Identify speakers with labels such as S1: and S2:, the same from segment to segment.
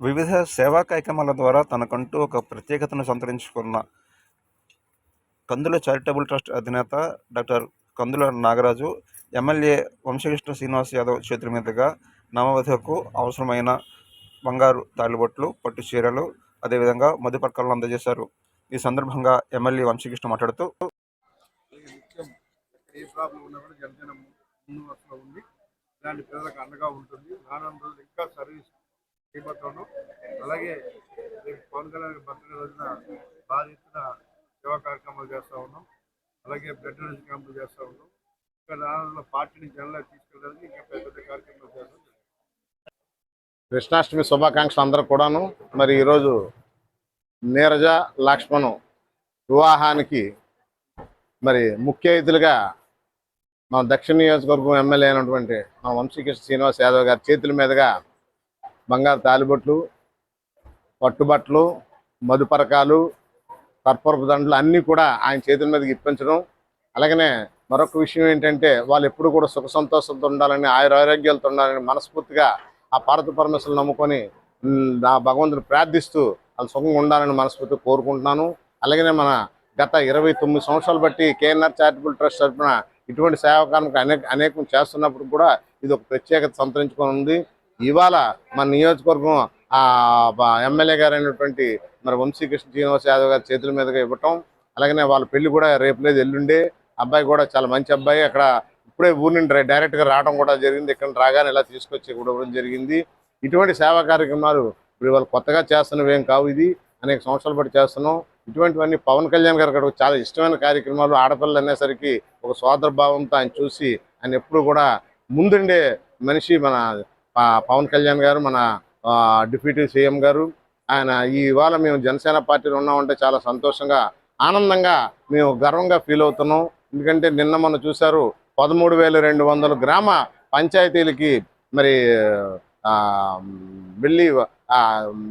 S1: వివిధ సేవా కార్యక్రమాల ద్వారా తనకంటూ ఒక ప్రత్యేకతను సంతరించుకున్న కందుల చారిటబుల్ ట్రస్ట్ అధినేత డాక్టర్ కందుల నాగరాజు ఎమ్మెల్యే వంశకృష్ణ శ్రీనివాస్ యాదవ్ చేతుల మీదుగా నవవధకు అవసరమైన బంగారు తాళిబొట్లు పట్టు చీరలు అదేవిధంగా మధుపర్కలను అందజేశారు. ఈ సందర్భంగా ఎమ్మెల్యే వంశకృష్ణ మాట్లాడుతూ
S2: ఏ ప్రాబ్లం ఉన్నా కూడా జనజన ముందు వరుసలో ఉంది. ఇలాంటి పేదలకు అండగా ఉంటుంది. రానున్న రోజులు ఇంకా సర్వీస్ చేయబోతున్నాం అలాగే రేపు పవన్ కళ్యాణ్ బర్త్డే రోజున భారీ ఎత్తున సేవా కార్యక్రమాలు చేస్తూ ఉన్నాం. అలాగే బ్లడ్ డొనేషన్ క్యాంపులు చేస్తూ ఉన్నాం. ఇంకా రానున్న పార్టీని జనంలో తీసుకెళ్ళడానికి ఇంకా పెద్ద పెద్ద కార్యక్రమాలు చేస్తాం.
S3: కృష్ణాష్టమి శుభాకాంక్షలు అందరూ కూడాను. మరి ఈరోజు నీరజ లక్ష్మణు వివాహానికి మరి ముఖ్య అతిథులుగా మన దక్షిణ నియోజకవర్గం ఎమ్మెల్యే అయినటువంటి మన వంశీకృష్ణ శ్రీనివాస్ యాదవ్ గారి చేతుల మీదుగా బంగారు తాలిబొట్లు పట్టుబట్టలు మధుపరకాలు కర్పూరపు దండలు అన్నీ కూడా ఆయన చేతుల మీదకి ఇప్పించడం. అలాగనే మరొక విషయం ఏంటంటే వాళ్ళు ఎప్పుడు కూడా సుఖ సంతోషంతో ఉండాలని ఆయుర ఆరోగ్యాలతో ఉండాలని మనస్ఫూర్తిగా ఆ పార్వతి పరమేశ్వరులు నమ్ముకొని నా ఆ భగవంతుని ప్రార్థిస్తూ వాళ్ళు సుఖంగా ఉండాలని మనస్ఫూర్తిగా కోరుకుంటున్నాను. అలాగనే మన గత ఇరవై తొమ్మిది సంవత్సరాలు బట్టి కేఎన్ఆర్ చారిటబుల్ ట్రస్ట్ తరఫున ఇటువంటి సేవకానికి అనేక అనేకం చేస్తున్నప్పుడు కూడా ఇది ఒక ప్రత్యేకత సంతరించుకొని ఉంది. ఇవాళ మన నియోజకవర్గం ఆ ఎమ్మెల్యే గారు అయినటువంటి మరి వంశీకృష్ణ శ్రీనివాస్ యాదవ్ గారి చేతుల మీదుగా ఇవ్వటం అలాగనే వాళ్ళ పెళ్ళి కూడా రేపు లేదు ఎల్లుండే. అబ్బాయి కూడా చాలా మంచి అబ్బాయి. అక్కడ ఇప్పుడే ఊరి నుండి డైరెక్ట్గా రావడం కూడా జరిగింది. ఇక్కడ రాగానే ఇలా తీసుకొచ్చి కూడా ఇవ్వడం జరిగింది. ఇటువంటి సేవా కార్యక్రమాలు ఇప్పుడు వాళ్ళు కొత్తగా చేస్తున్నవేం కావు ఇది. అనేక సంవత్సరాలు బట్టి చేస్తున్నాం. ఇటువంటివన్నీ పవన్ కళ్యాణ్ గారు అక్కడ చాలా ఇష్టమైన కార్యక్రమాలు. ఆడపిల్లలు అనేసరికి ఒక సోదర భావంతో ఆయన చూసి ఆయన ఎప్పుడు కూడా ముందుండే మనిషి మన పవన్ కళ్యాణ్ గారు మన డిప్యూటీ సీఎం గారు ఆయన ఇవాళ మేము జనసేన పార్టీలో ఉన్నామంటే చాలా సంతోషంగా ఆనందంగా మేము గర్వంగా ఫీల్ అవుతున్నాం. ఎందుకంటే నిన్న మనం చూశారు పదమూడు వేల రెండు వందల గ్రామ పంచాయతీలకి మరి వెళ్ళి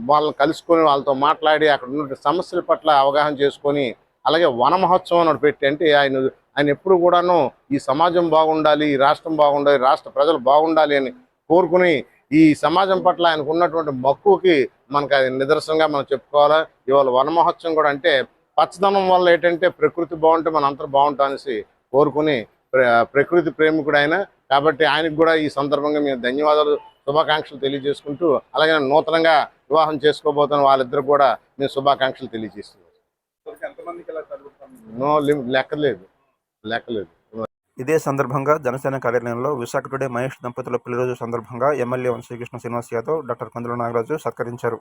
S3: వాళ్ళని కలుసుకొని వాళ్ళతో మాట్లాడి అక్కడ ఉన్న సమస్యల పట్ల అవగాహన చేసుకొని అలాగే వన మహోత్సవం అని పెట్టి అంటే ఆయన ఆయన ఎప్పుడు కూడాను ఈ సమాజం బాగుండాలి ఈ రాష్ట్రం బాగుండాలి రాష్ట్ర ప్రజలు బాగుండాలి అని కోరుకుని ఈ సమాజం పట్ల ఆయనకు ఉన్నటువంటి మక్కువకి మనకు అది నిదర్శనంగా మనం చెప్పుకోవాలి. ఇవాళ వన మహోత్సవం కూడా అంటే పచ్చదనం వల్ల ఏంటంటే ప్రకృతి బాగుంటే మన అంతా బాగుంటాం అనేసి కోరుకుని ప్ర- ప్రకృతి ప్రేమికుడు ఆయన కాబట్టి ఆయనకు కూడా ఈ సందర్భంగా మేము ధన్యవాదాలు శుభాకాంక్షలు తెలియజేసుకుంటూ అలాగే నూతనంగా వివాహం చేసుకోబోతున్న వాళ్ళిద్దరు కూడా మేము శుభాకాంక్షలు తెలియజేస్తున్నాం నో లెక్కలేదు. లెక్కలేదు.
S1: ఇదే సందర్భంగా జనసేన కార్యాలయంలో విశాఖ టుడే మహేష్ దంపతుల పెళ్ళి రోజు సందర్భంగా ఎమ్మెల్యే వంశీకృష్ణ శ్రీనివాస్ యాదవ్ డాక్టర్ కందుల నాగరాజు సత్కరించారు.